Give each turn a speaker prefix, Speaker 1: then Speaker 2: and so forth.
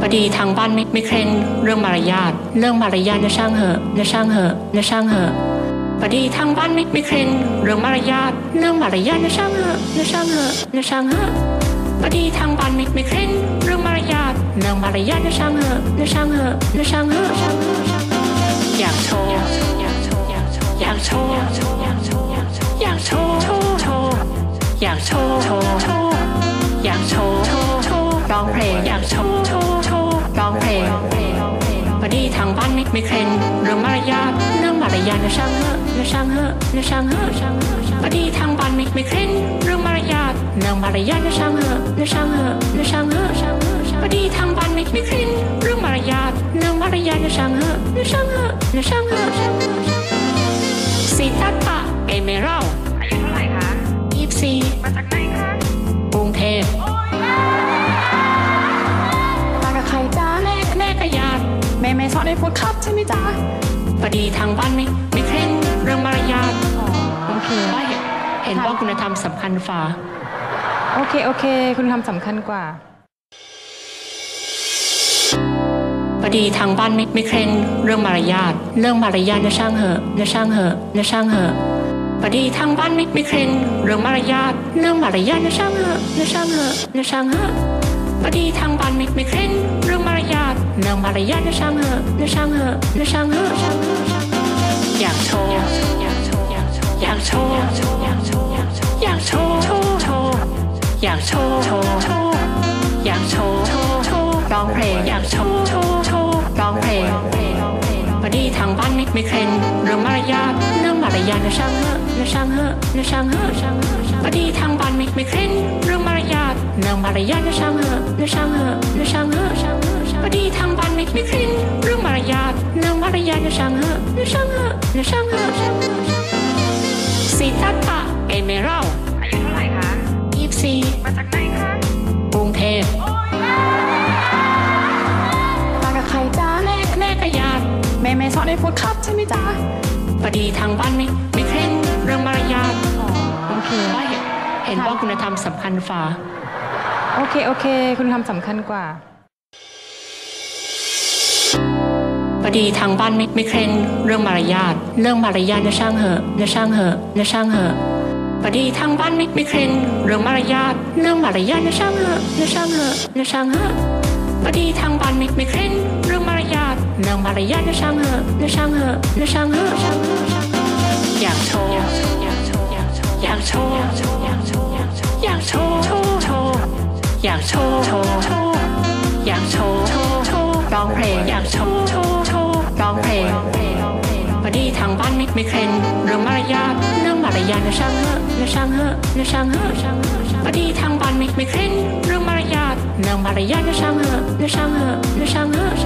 Speaker 1: พอดีทางบ้านไม่ไม่เคร่งเรื่องมารยาท เรื่องมารยาทนะช่างเหอะนะช่างเหอะนะช่างเหอะพอดีทางบ้านไม่ไม่เคร่งเรื่องมารยาท เรื่องมารยาทนะช่างเหอะนะช่างเหอะนะช่างเหอะพอดีทางบ้านไม่ไม่เคร่งเรื่องมารยาท เรื่องมารยาทนะช่างเหอะนะช่างเหอะนะช่างเหอะอยากโชว์อยากโชว์อยากโชว์อยากโชว์อยากโชว์อยากโชว์อยากโชว์อยากโชว์ อยากโชว์โชว์โชว์ร้องเพลงพอดีทางบ้านไม่ไม่เคร่งเรื่องมารยาทเรื่องมารยาทนะช่างเหอะนะช่างเหอะนะช่างเหอะพอดีทางบ้านไม่ไม่เคร่งเรื่องมารยาทเรื่องมารยาทนะช่างเหอะนะช่างเหอะนะช่างเหอะพอดีทางบ้านไม่ไม่เคร่งเรื่องมารยาทเรื่องมารยาทนะช่างเหอะนะช่างเหอะนะช่างเหอะสิทัตตะเอเมเรล
Speaker 2: อายุเท่าไหร่คะ
Speaker 1: ยี่สิบสี่
Speaker 2: มาจากไหน
Speaker 1: แม่แม่
Speaker 2: สอนให้พูดครับใช่ไหมจ้า
Speaker 1: พอดีทางบ้านไม่ไม่เคร่งเรื่องมารยาท
Speaker 2: โอเค
Speaker 1: ว่าเห็นเห็นว่าคุณธรรมสำคัญฝ่า
Speaker 2: โอเค โอเค คุณทำสำคัญกว่า
Speaker 1: พอดีทางบ้านไม่ไม่เคร่งเรื่องมารยาทเรื่องมารยาทนะช่างเหอะนะช่างเหอะนะช่างเหอะพอดีทางบ้านไม่ไม่เคร่งเรื่องมารยาทเรื่องมารยาทนะช่างเหอะนะช่างเหอะนะช่างเหอะ พอดีทางบ้านไม่ไม่เคร่งเรื่องมารยาทเรื่องมารยาทเนะช่างเหอะนะช่างเหอะนะช่างเหอะอยากโชว์อยากโชว์อยากโชว์อยากโชว์อยากโชว์อยากโชว์อยากโชว์โชว์โชว์อยากโชว์โชว์โชว์อยากโชว์โชว์โชว์ร้องเพลงอยากโชว์โชว์โชว์ร้องเพลงพอดีทางบ้านไม่ไม่เคร่งเรื่องมารยาทเรื่องมารยาทเนะช่างเหอะนะช่างเหอะนะช่างเหอะพอดีทางบ้านไม่ไม่เคร่ง เรื่องมารยาทเรื่องมารยาทนะช่างเหอะนะช่างเหอะนะช่างเหอะพอดีทางบ้านไม่ไม่เคร่งเรื่องมารยาทเรื่องมารยาทนะช่างเหอะนะช่างเหอะนะช่างเหอะสิทัตตะเอเมเรล
Speaker 2: อายุเท่าไหร่คะ
Speaker 1: ยี่สี่
Speaker 2: มาจากไหนคะ
Speaker 1: กรุงเทพ
Speaker 2: มากับใครจ้า
Speaker 1: แม่แม่กระยาด
Speaker 2: แม่แม่สอนให้พูดครับใช่ไหมจ้า
Speaker 1: พอดีทางบ้านไม่ไม่เคร่งเรื่องมารยาท
Speaker 2: โอเค
Speaker 1: ว่าเห็นเห็นว่าคุณธรรมสำคัญฝ่า
Speaker 2: โอเค โอเค คุณทำสำคัญกว่า
Speaker 1: พอดีทางบ้านไม่ไม่เคร่งเรื่องมารยาท เรื่องมารยาทนะช่างเหอะนะช่างเหอะนะช่างเหอะพอดีทางบ้านไม่ไม่เคร่งเรื่องมารยาท เรื่องมารยาทนะช่างเหอะนะช่างเหอะนะช่างเหอะพอดีทางบ้านไม่ไม่เคร่งเรื่องมารยาท เรื่องมารยาทนะช่างเหอะนะช่างเหอะนะช่างเหอะอยากโชว์อยากโชว์อยากโชว์อยากโชว์อยากโชว์ อยากโชว์โชว์โชว์อยากโชว์โชว์โชว์ร้องเพลงอยากโชว์โชว์โชว์ร้องเพลงพอดีทางบ้านไม่ไม่เคร่งเรื่องมารยาทเรื่องมารยาทนะช่างเหอะนะช่างเหอะนะช่างเหอะพอดีทางบ้านไม่ไม่เคร่งเรื่องมารยาทเรื่องมารยาทนะช่างเหอะนะช่างเหอะนะช่างเหอะ